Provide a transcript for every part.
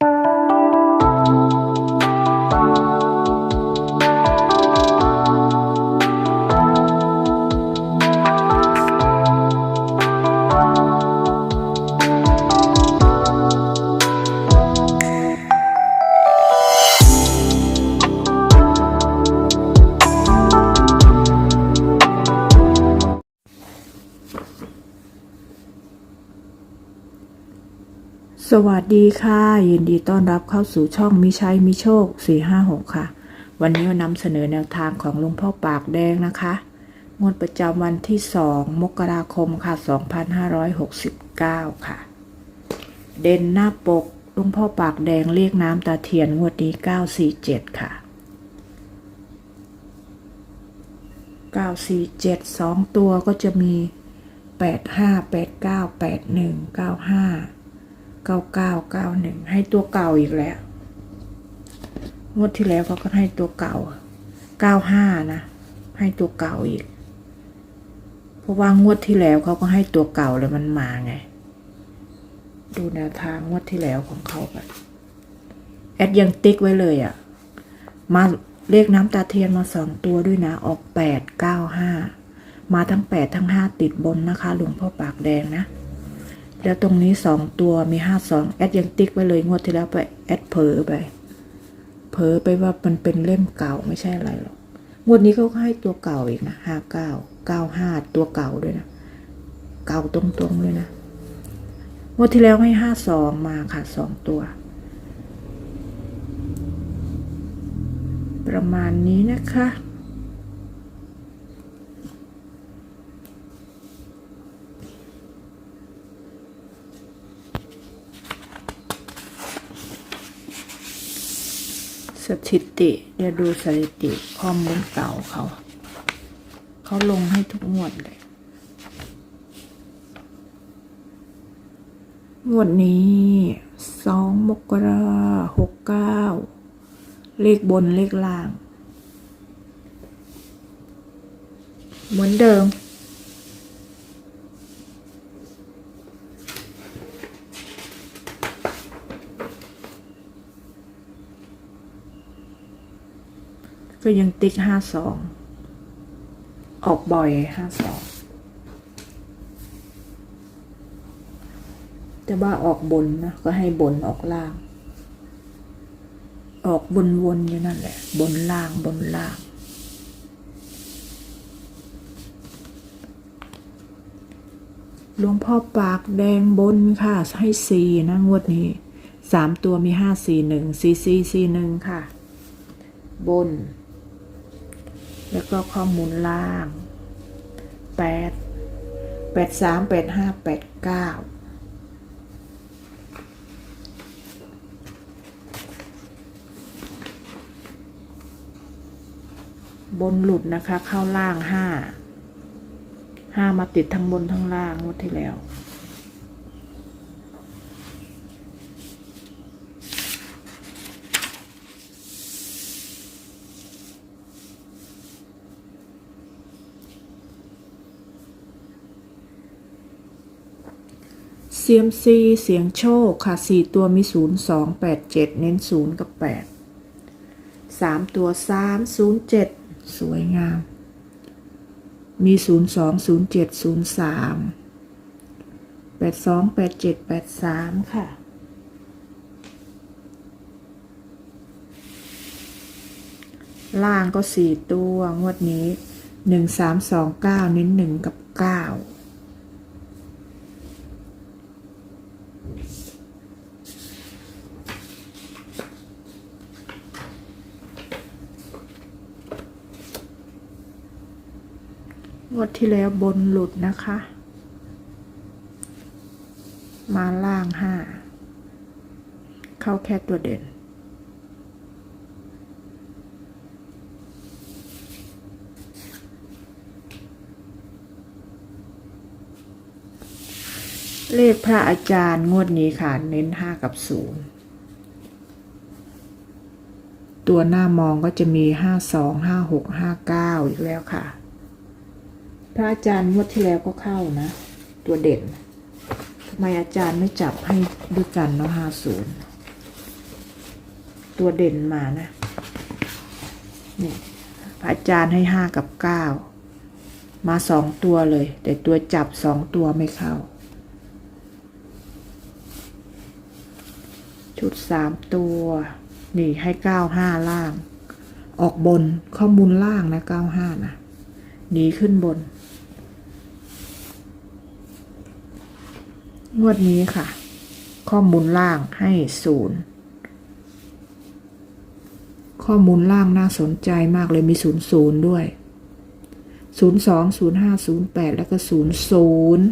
you สวัสดีค่ะ ยินดีต้อนรับเข้าสู่ช่องมิชัยมิโชค 456 ค่ะ วันนี้นำเสนอแนวทางของหลุงพ่อปากแดงนะคะงวดประจำวันที่ 2 มกราคมค่ะ 2569 ค่ะ เด่นหน้าปกหลุงพ่อปากแดงเรียกน้ำตาเทียนงวดนี้ 947 ค่ะ 947 2 ตัวก็จะมี 85 89 81 95 เก้าเก้าเก้าหนึ่งให้ตัวเก่าอีกแล้วงวดที่แล้วเขาก็ให้ตัวเก่าเก้าห้านะ ให้ตัวเก่าอีก เพราะว่างวดที่แล้วเขาก็ให้ตัวเก่าแล้วมันมาไง ดูแนวทางงวดที่แล้วของเขาไปแอดยังติ๊กไว้เลยอะ่ะ มาเลขน้ำตาเทียนมาสองตัวด้วยนะ ออกแปดเก้าห้ามาทั้งแปดทั้งห้าติดบนนะคะหลวงพ่อปากแดงนะ แล้วตรงนี้สองตัวมีห้าสองแอดยังติ๊กไว้เลยงวดที่แล้วไปแอดเผลอไปเผลอไปว่ามันเป็นเล่มเก่าไม่ใช่อะไรหรอกงวดนี้เขาก็ให้ตัวเก่าอีกนะห้าเก้าเก้าห้าตัวเก่าด้วยนะเก่าตรงๆเลยนะงวดที่แล้วให้ห้าสองมาค่ะสองตัว ประมาณนี้นะคะ ส ถิติ เดี๋ยวดูสถิติข้อมูลเก่าเขา เขาลงให้ทุกงวดเลยงวดนี้สองมกราหกเก้าเลขบนเลขล่าง เหมือนเดิม ก็ยังติ๊กห้าสองออกบ่อยห้าสองแต่ว่าออกบนนะก็ให้บนออกล่าง ออกบนวนอยู่นั่นแหละ บนล่างบนล่าง หลวงพ่อปากแดงบนค่ะ ให้สี่นะงวดนี้สามตัวมีห้าสี่หนึ่งสี่สี่สี่หนึ่งค่ะ บน แล้วก็ข้อมูลล่างแปดแปดสามแปดห้าแปดเก้าบนหลุดนะคะเข้าล่างห้าห้ามาติดทั้งบนทั้งล่างงวดที่แล้ว ซียมซีเสียงโชคค่ะสี่ตัวมีศูนย์สองแปดเจ็ดเน้นศูนย์กับแปดสามตัวสามศูนย์เจ็ดสวยงาม มีศูนย์สองศูนย์เจ็ดศูนย์สามแปดสองแปดเจ็ดแปดสามค่ะ ล่างก็สี่ตัว งวดนี้หนึ่งสามสองเก้าเน้นหนึ่งกับเก้า วดที่แล้วบนหลุดนะคะ มาล่างห้า เข้าแค่ตัวเด่น เลขพระอาจารย์งวดนี้ค่ะ เน้นห้ากับศูนย์ตัวหน้ามองก็จะมีห้าสองห้าหกห้าเก้าอีกแล้วค่ะ ระอาจารย์งวดที่แล้วก็เข้านะ ตัวเด่นทำไมอาจารย์ไม่จับให้ด้วยกันเนาะห้าศูนย์ตัวเด่นมานะนี่พระอาจารย์ให้ห้ากับเก้ามาสองตัวเลย แต่ตัวจับสองตัวไม่เข้า ชุดสามตัว นี่ให้เก้าห้าล่าง ออกบนข้อมูลล่างนะเก้าห้านะหนีขึ้นบน งวดนี้ค่ะ ข้อมูลล่างให้ศูนย์ข้อมูลล่างน่าสนใจมากเลยมีศูนย์ศูนย์ด้วยศูนย์สองศูนย์ห้าศูนย์แปดแล้วก็ศูนย์ศูนย์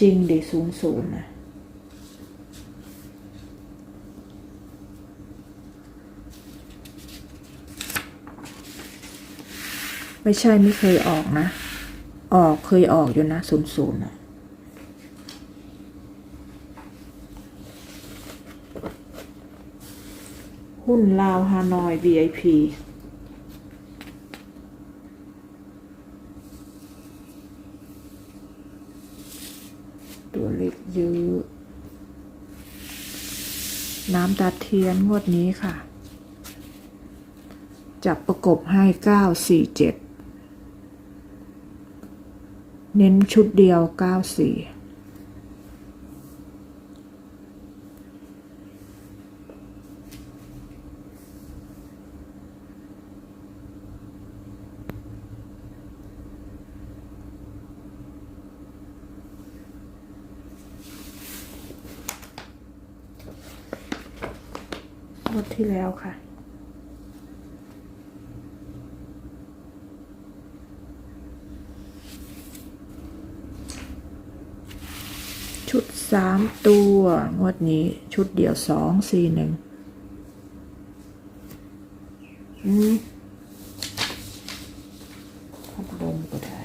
จริงดิศูนย์ศูนย์นะ ไม่ใช่ไม่เคยออกนะ ออกเคยออกอยู่นะศูนย์ศูนย์นะหุ้นลาวฮานอย VIP ตัวเล็กเยอะ น้ำตาเทียนงวดนี้ค่ะ จับประกบให้เก้าสี่ เน้นชุดเดียวเก้าสี่งวดที่แล้วค่ะ ชุด สามตัว งวดนี้ชุดเดียวสองสี่หนึ่งอืมพัดลมก็ได้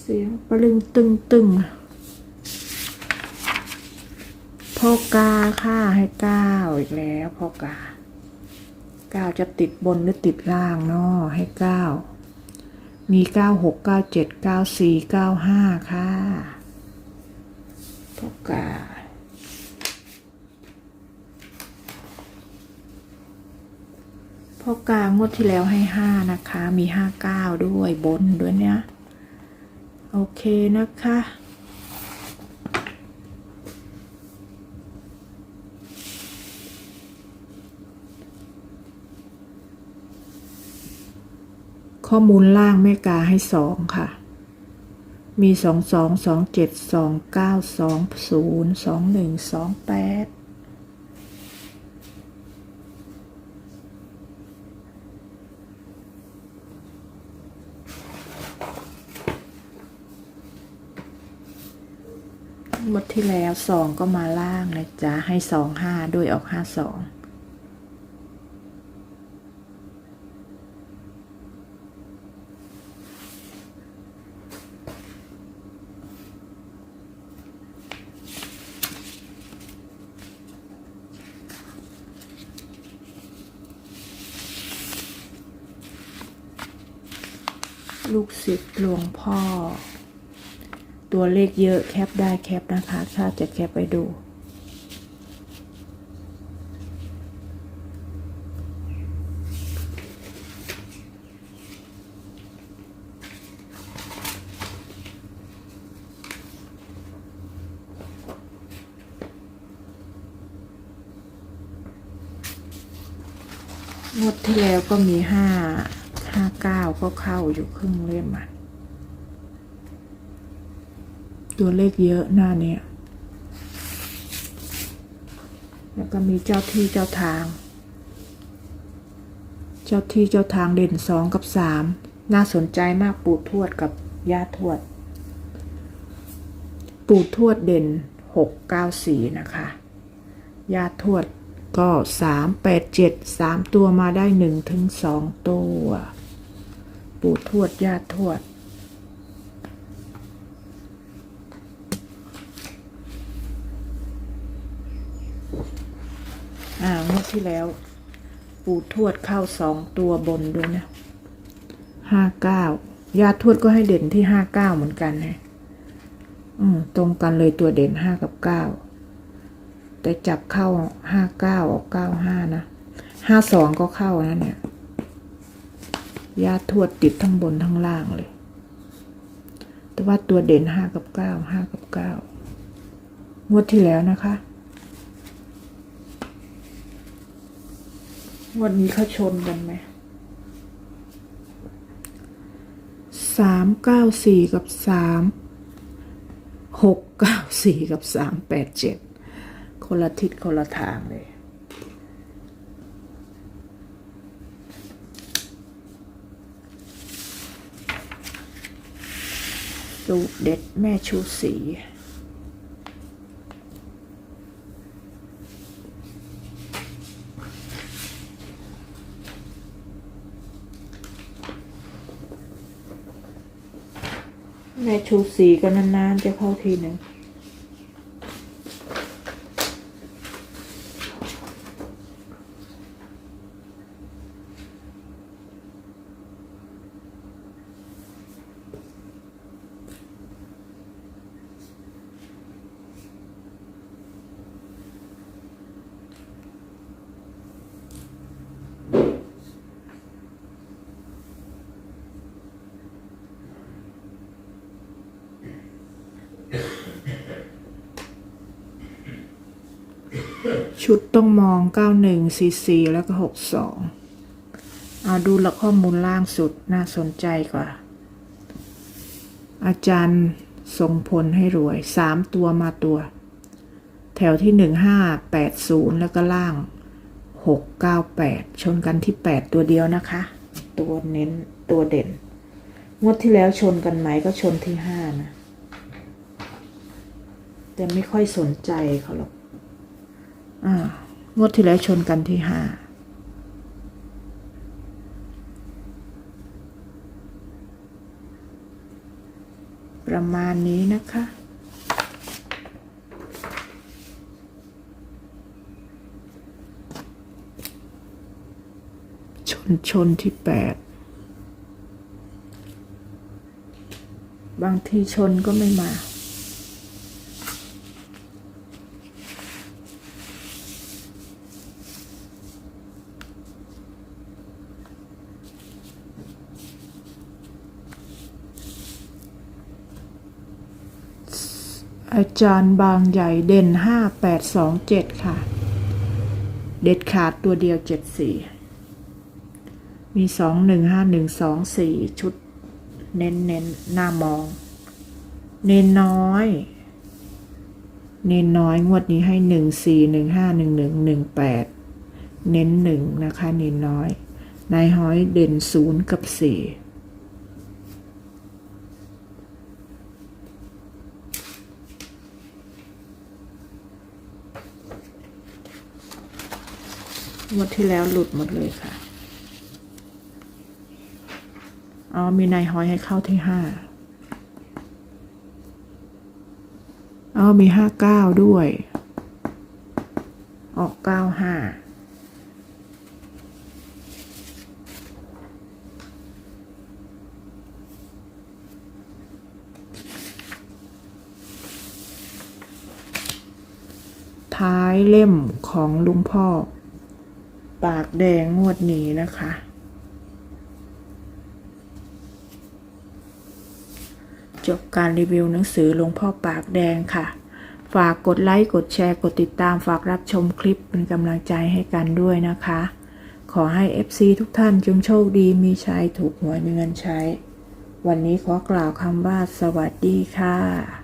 เสียงปลึงตึงตึงพ่อกาค่าให้เก้าอีกแล้วพ่อกาเก้าจะติดบนหรือติดล่างเนาะให้เก้ามีเก้าหกเก้าเจ็ดเก้าสี่เก้าห้าค่ะพ่อกาพ่อกางวดที่แล้วให้ห้านะคะ มีห้าเก้าด้วยบนด้วยเนี่ย โอเคนะคะ ข้อมูลล่างแม่กาให้สองค่ะ มีสองสองสองเจ็ดสองเก้าสองศูนย์สองหนึ่งสองแปด หมดที่แล้วสองก็มาล่างนะจ๊ะ ให้สองห้าด้วยออกห้าสองลูกศิษย์หลวงพ่อ ตัวเลขเยอะแคปได้แคปนะคะถ้าจะแคปไปดู งวดที่แล้วก็มีห้าห้าเก้าก็เข้าอยู่ครึ่งเล่มอะ ตัวเลขเยอะหน้าเนี้ยแล้วก็มีเจ้าที่เจ้าทาง เจ้าที่เจ้าทางเด่นสองกับสามน่าสนใจมากปู่ทวดกับย่าทวด ปู่ทวดเด่นหกเก้าสี่นะคะญาทวดก็สามแปดเจ็ดสามตัวมาได้หนึ่งถึงสองตัว ปู่ทวดญาทวด อ่างวด ที่แล้ว ปู่ทวดเข้าสองตัวบนด้วยนะห้าเก้าญาติทวดก็ให้เด่นที่ห้าเก้าเหมือนกันนะอืมตรงกันเลยตัวเด่นห้ากับเก้าแต่จับเข้าห้าเก้าออกเก้าห้านะห้าสองก็เข้านะเนี่ยญาติทวดติดทั้งบนทั้งล่างเลย แต่ว่าตัวเด่นห้ากับเก้าห้ากับเก้างวดที่แล้วนะคะ วันนี้เขาชนกันไหมสามเก้าสี่กับสามหกเก้าสี่กับสามแปดเจ็ดคนละทิศคนละทางเลยสูเด็ดแม่ชูสี แม่ชูสีก็นานๆจะเข้าทีหนึ่ง ชุดต้องมอง 91 44 แล้วก็ 62เอาดูละข้อมูลล่างสุดน่าสนใจกว่า อาจารย์ทรงพลให้รวย 3 ตัวมาตัว แถวที่ 1580 แล้วก็ล่าง 698 ชนกันที่ 8 ตัวเดียวนะคะ ตัวเน้นตัวเด่น งวดที่แล้วชนกันไหมก็ชนที่ 5 นะ แต่ไม่ค่อยสนใจเขาหรอกอ่างวดที่แล้วชนกันที่ห้าประมาณนี้นะคะ ชนชนที่แปดบางทีชนก็ไม่มา อา จารย์บางใหญ่เด่นห้าแปดสองเจ็ดค่ะ เด็ดขาดตัวเดียวเจ็ดสี่มีสองหนึ่งห้าหนึ่งสองสี่ชุด เน้นเน้นหน้ามอง เน้นน้อยเน้นน้อยงวดนี้ให้หนึ่งสี่หนึ่งห้าหนึ่งหนึ่งหนึ่งแปดเน้นหนึ่งนะคะ เน้นน้อย นายห้อยเด่นศูนย์กับสี่ งวดที่แล้วหลุดหมดเลยค่ะ อ๋อ มีนายฮอยให้เข้าที่ห้าอ๋อ มีห้าเก้าด้วย ออกเก้าห้าท้ายเล่มของลุงพ่อ ปากแดงงวดนี้นะคะ จบการรีวิวหนังสือหลวงพ่อปากแดงค่ะ ฝากกดไลค์ กดแชร์ กดติดตาม ฝากรับชมคลิปเป็นกำลังใจให้กันด้วยนะคะ ขอให้ FC ทุกท่านจงโชคดีมีชัยถูกหวยมีเงินใช้ วันนี้ขอกล่าวคำว่าสวัสดีค่ะ